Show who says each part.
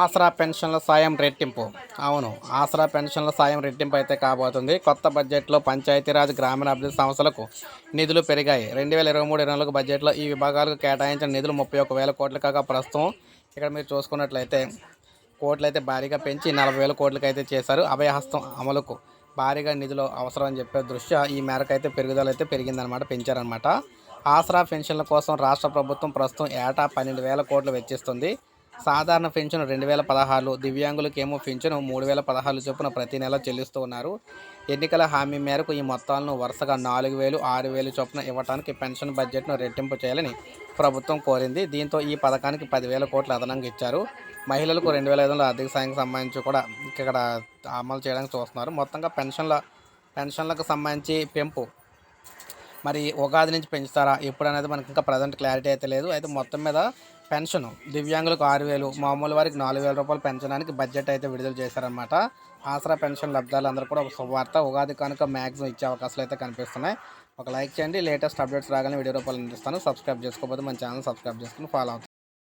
Speaker 1: ఆసరా పెన్షన్ల సాయం రెట్టింపు. అవును ఆసరా పెన్షన్ల సాయం రెట్టింపు అయితే కాబోతుంది. కొత్త బడ్జెట్లో పంచాయతీరాజ్ గ్రామీణాభివృద్ధి సంస్థలకు నిధులు పెరిగాయి. రెండు వేల ఇరవై మూడు ఇరవై నాలుగు బడ్జెట్లో ఈ విభాగాలకు కేటాయించిన నిధులు ముప్పై ఒక వేల కోట్లు కాగా ప్రస్తుతం ఇక్కడ మీరు చూసుకున్నట్లయితే కోట్లు అయితే భారీగా పెంచి నలభై వేల కోట్లకి అయితే చేశారు. అభయహస్తం అమలుకు భారీగా నిధులు అవసరం అని చెప్పే దృష్ట్యా ఈ మేరకు అయితే పెరుగుదల అయితే పెరిగిందనమాట పెంచారనమాట ఆసరా పెన్షన్ల కోసం రాష్ట్ర ప్రభుత్వం ప్రస్తుతం ఏటా పన్నెండు వేల కోట్లు వెచ్చిస్తుంది. సాధారణ పెన్షన్ రెండు వేల పదహారు దివ్యాంగులకేమో పెన్షన్ మూడు వేల పదహారు చొప్పున ప్రతి నెల చెల్లిస్తూ ఉన్నారు. ఎన్నికల హామీ మేరకు ఈ మొత్తాలను వరుసగా నాలుగు వేలు ఆరు వేలు చొప్పున ఇవ్వడానికి పెన్షన్ బడ్జెట్ను రెట్టింపు చేయాలని ప్రభుత్వం కోరింది. దీంతో ఈ పథకానికి పదివేల కోట్లు అదనంగా ఇచ్చారు. మహిళలకు రెండు వేల ఐదు వందల ఆర్థిక సాయంకి సంబంధించి కూడా ఇక్కడ అమలు చేయడానికి చూస్తున్నారు. మొత్తంగా పెన్షన్ల పెన్షన్లకు సంబంధించి పెంపు మరి ఉగాది నుంచి పెంచుతారా? ఎప్పుడు అనేది మనకి ఇంకా ప్రజెంట్ క్లారిటీ అయితే లేదు. అయితే మొత్తం మీద పెన్షన్. దివ్యాంగులకు ఆరు వేలు మామూలు వారికి నాలుగు వేల రూపాయలు పెంచడానికి బడ్జెట్ అయితే విడుదల చేశారనమాట ఆసరా పెన్షన్ లబ్ధాలందరూ కూడా ఒక శుభవార్త ఉగాది కనుక మ్యాక్సిమం ఇచ్చే అవకాశాలు అయితే కనిపిస్తున్నాయి. ఒక లైక్ చేయండి లేటెస్ట్ అప్డేట్స్ రాగానే వీడియో రూపాయలు అందిస్తాను. సబ్స్క్రైబ్ చేసుకోకపోతే మన ఛానల్ సబ్స్క్రైబ్ చేసుకుని ఫాలో అవుతాను